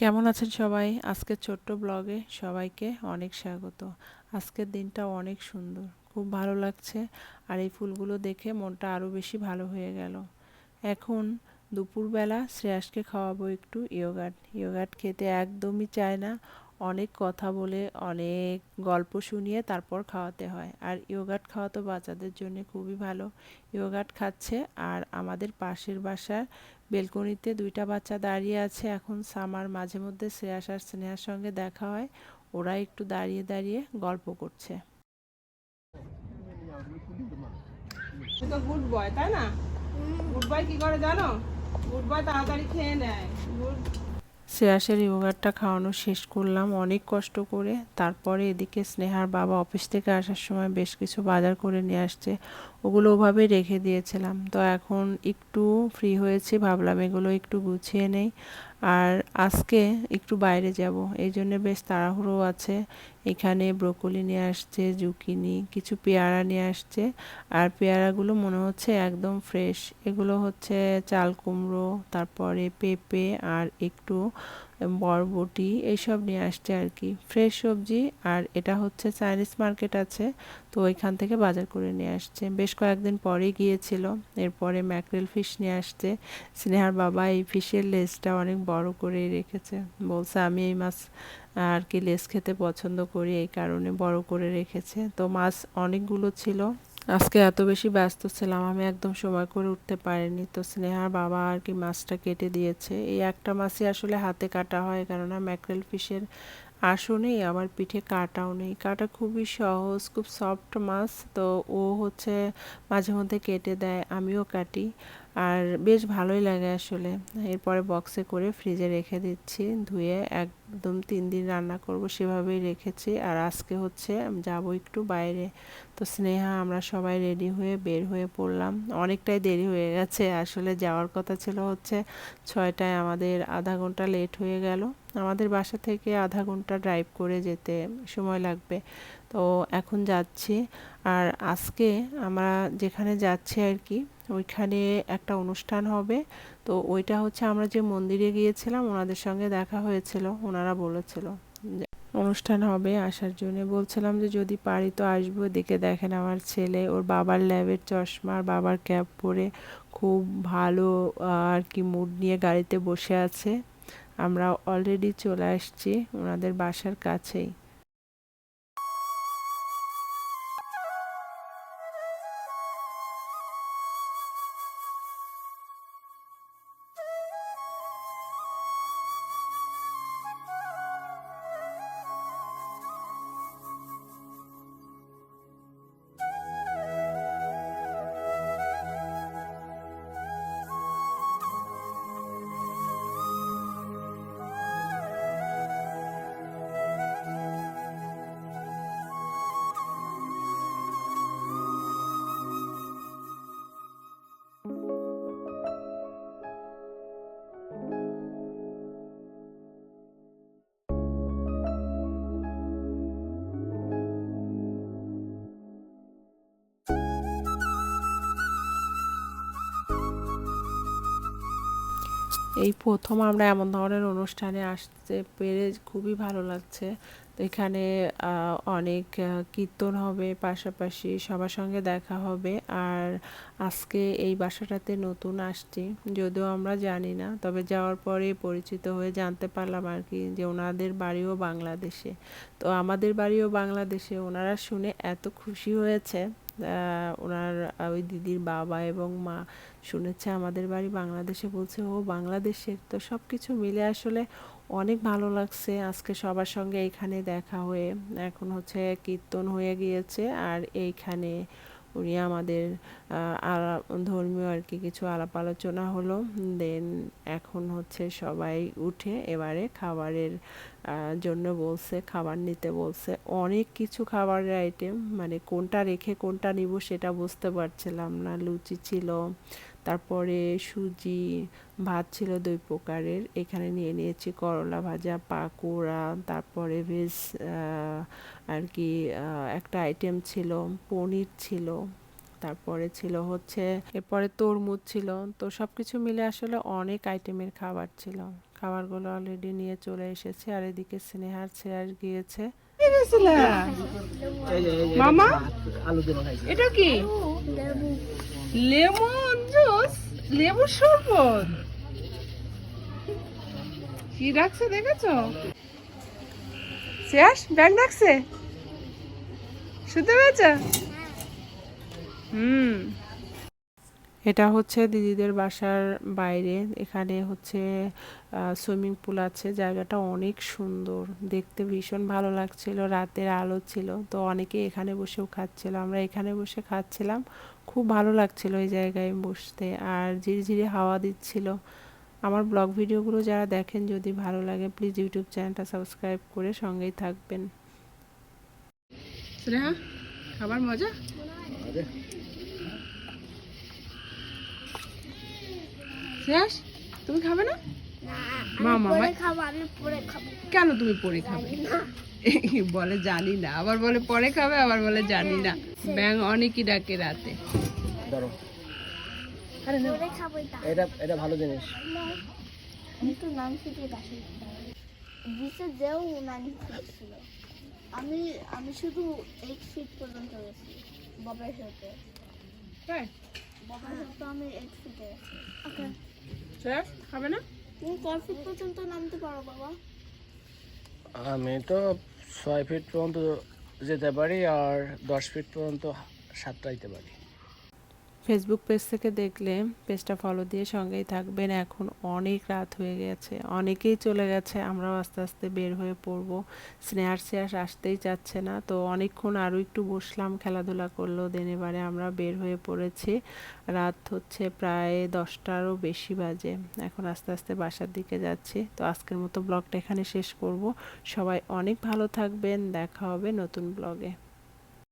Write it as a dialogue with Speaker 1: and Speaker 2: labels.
Speaker 1: কেমন আছেন সবাই? আজকে ছোট্ট ব্লগে সবাইকে অনেক স্বাগত। আজকের দিনটা অনেক সুন্দর, খুব ভালো লাগছে। আর এই ফুলগুলো দেখে মনটা আরও বেশি ভালো হয়ে গেল। এখন দুপুরবেলা শ্রেয়াসকে খাওয়াবো একটু ইয়োগাট। ইয়োগাট খেতে একদমই চায় না। অনেক কথা বলে অনেক গল্প শুনিয়ে তারপর খাওয়াতে হয়। আর ইয়োগাট খাওয়া তো বাচ্চাদের জন্য খুবই ভালো। ইয়োগাট খাচ্ছে আর আমাদের পাশের বাসার বেলকনিতে দুইটা বাচ্চা দাঁড়িয়ে আছে। এখন সামার মাঝে মধ্যে শ্রেয়াস আর স্নেহার সঙ্গে দেখা হয়। ওরা একটু দাঁড়িয়ে দাঁড়িয়ে গল্প করছে।
Speaker 2: তো গুড বয় তাই না? গুড বয় কি করে জানো? গুড বয় তাড়াতাড়ি খেয়ে নেয়। গুড
Speaker 1: শ্রেয়াসের ইয়োগাটটা খাওয়ানো শেষ করলাম অনেক কষ্ট করে। তারপরে এদিকে স্নেহার বাবা অফিস থেকে আসার সময় বেশ কিছু বাজার করে নিয়ে আসছে। ওগুলো ওভাবে রেখে দিয়েছিলাম। তো এখন একটু ফ্রি হয়েছি, ভাবলাম এগুলো একটু গুছিয়ে নেই। আর আজকে একটু বাইরে যাব। এই জন্য বেশ তাড়াহুড়ো আছে। এখানে ব্রোকলি নিয়ে আসছে, জুকিনি, কিছু পেয়ারা নিয়ে আসছে। আর পেয়ারাগুলো মনে হচ্ছে একদম ফ্রেশ। এগুলো হচ্ছে চাল কুমড়ো, তারপরে পেঁপে আর একটু বরবটি এইসব নিয়ে আসছে আর কি। ফ্রেশ সবজি আর এটা হচ্ছে চাইনিজ মার্কেট আছে, তো ওইখান থেকে বাজার করে নিয়ে আসছে। বেশ কয়েকদিন পরে গিয়েছিল, এরপরে ম্যাকরেল ফিশ নিয়ে আসছে। স্নেহার বাবা এই ফিশের লেজটা অনেক বড় করে রেখেছে। বলছে, আমি এই মাছ আর কি লেজ খেতে পছন্দ করি, এই কারণে বড় করে রেখেছে। তো মাছ অনেকগুলো ছিল আজকে এত বেশি ব্যস্ত ছিলাম, আমি একদম সময় করে উঠতে পারিনি। তো স্নেহার বাবা আর কি মাছটা কেটে দিয়েছে। এই একটা মাছই আসলে হাতে কাটা হয়, কেননা ম্যাকরেল ফিশের আঁশও নেই, আবার পিঠে কাটাও নেই। কাটা খুবই সহজ, খুব সফট মাছ। তো ও হচ্ছে মাঝে মধ্যে কেটে দেয়, আমিও কাটি। আর বেশ ভালোই লাগে আসলে। এরপরে বক্সে করে ফ্রিজে রেখে দিচ্ছি। ধুয়ে একদম তিন দিন রান্না করব সেভাবেই রেখেছি। আর আজকে হচ্ছে যাব একটু বাইরে। তো স্নেহা, আমরা সবাই রেডি হয়ে বের হয়ে পড়লাম। অনেকটাই দেরি হয়ে গেছে। আসলে যাওয়ার কথা ছিল হচ্ছে ছয়টায়। আমাদের আধা ঘণ্টা লেট হয়ে গেল। আমাদের বাসা থেকে আধা ঘণ্টা ড্রাইভ করে যেতে সময় লাগবে। তো এখন যাচ্ছি। আর আজকে আমরা যেখানে যাচ্ছি আর কি ওইখানে একটা অনুষ্ঠান হবে। তো ওইটা হচ্ছে আমরা যে মন্দিরে গিয়েছিলাম, ওনাদের সঙ্গে দেখা হয়েছিল, ওনারা বলেছিল অনুষ্ঠান হবে আসার জন্য। বলছিলাম যে যদি পারি তো আসব দেখে দেখেন আমার ছেলে, ওর বাবার ল্যাবের চশমা, আর বাবার ক্যাপ পরে খুব ভালো আর কি মুড নিয়ে গাড়িতে বসে আছে। আমরা অলরেডি চলে আসছি, ওনাদের বাসার কাছেই। এই প্রথম আমরা এমন ধরনের অনুষ্ঠানে আসতে পেরে খুবই ভালো লাগছে। তো এখানে অনেক কীর্তন হবে, পাশাপাশি সবার সঙ্গে দেখা হবে। আর আজকে এই বাসাটাতে নতুন আসছি, যদিও আমরা জানি না, তবে যাওয়ার পরে পরিচিত হয়ে জানতে পারলাম আর কি যে ওনাদের বাড়িও বাংলাদেশে। তো আমাদের বাড়িও বাংলাদেশে, ওনারা শুনে এত খুশি হয়েছে। ওনার ওই দিদির বাবা এবং মা শুনেছে আমাদের বাড়ি বাংলাদেশে বলছে, ও বাংলাদেশের। তো সব কিছু মিলে আসলে অনেক ভালো লাগছে। আজকে সবার সঙ্গে এইখানে দেখা হয়ে এখন হচ্ছে কীর্তন হয়ে গিয়েছে আর এইখানে উনি আমাদের ধর্মীয় আর কি কিছু আলাপ আলোচনা হলো। দেন এখন হচ্ছে সবাই উঠে এবারে খাবারের জন্য বলছে, খাবার নিতে বলছে। অনেক কিছু খাবারের আইটেম মানে কোনটা রেখে কোনটা নিব সেটা বুঝতে পারছিলাম না। লুচি ছিল, তারপরে সুজি, ভাত ছিল দুই প্রকারের। এখানে নিয়ে নিয়েছি করলা ভাজা, পাকোড়া, তারপরে ভেজ আর কি একটা আইটেম ছিল, পনির ছিল। তারপরে ছিল হচ্ছে, এরপরে তরমুজ ছিল। তো সব কিছু মিলে আসলে অনেক আইটেমের খাবার ছিল। খাবারগুলো অলরেডি নিয়ে চলে এসেছে আর এদিকে স্নেহার শেয়ার গিয়েছে।
Speaker 2: মামা?
Speaker 3: আলু
Speaker 2: এটা কি? Lemon juice? লেবু শরবত? কি রাখছে দেখেছ? শেষ ব্যাগ রাখছে শুতে পেয়েছে? হুম।
Speaker 1: এটা হচ্ছে দিদিদের বাসার বাইরে। এখানে হচ্ছে সুইমিং পুল আছে। জায়গাটা অনেক সুন্দর। দেখতে ভীষণ ভালো লাগছিল। রাতের আলো ছিল। তো অনেকে এখানে বসেও খাচ্ছিল। আমরা এখানে বসে খাচ্ছিলাম। খুব ভালো লাগছিল এই জায়গায় বসতে। আর ঝিরিঝিরি হাওয়া দিচ্ছিল। আমার ব্লগ ভিডিওগুলো যারা দেখেন যদি ভালো লাগে প্লিজ ইউটিউব চ্যানেলটা সাবস্ক্রাইব করে সঙ্গেই থাকবেন।
Speaker 2: স্নেহা খাবার মজা? শেষ তুমি খাবে না? মামা
Speaker 4: পরে খাব আমি পরে খাব।
Speaker 2: কেন তুমি পরে খাবে? বলে জানি না। আবার বলে পরে খাবে আবার বলে জানি না। ব্যাং অনেকই ডাকে রাতে।
Speaker 3: ধরো।
Speaker 4: পরে খাব এটা।
Speaker 3: এটা এটা ভালো জিনিস।
Speaker 4: আমি তো নাম শিখে কাশি যেও নাম ছিল আমি আমি শুধু এইট ফিট পর্যন্ত গেছি বাবার সাথে। বাবার সাথে আমি এইট ফিটে ওকে
Speaker 2: শেষ খাবে না?
Speaker 4: তুমি কয় ফিট পর্যন্ত নামতে পারো বাবা?
Speaker 3: আমি তো ছয় ফিট পর্যন্ত যেতে পারি আর দশ ফিট পর্যন্ত সাতটা সাঁতরাইতে পারি।
Speaker 1: ফেসবুক পেজ থেকে দেখলে পেজটা ফলো দিয়ে সঙ্গেই থাকবেন। এখন অনেক রাত হয়ে গেছে, অনেকেই চলে গেছে, আমরাও আস্তে আস্তে বের হয়ে পড়ব। স্নেহার শেয়াস আসতেই চাচ্ছে না, তো অনেকক্ষণ আরও একটু বসলাম, খেলাধুলা করল দেন এবারে আমরা বের হয়ে পড়েছি। রাত হচ্ছে প্রায় দশটারও বেশি বাজে, এখন আস্তে আস্তে বাসার দিকে যাচ্ছি। তো আজকের মতো ব্লগটা এখানে শেষ করব। সবাই অনেক ভালো থাকবেন, দেখা হবে নতুন ব্লগে।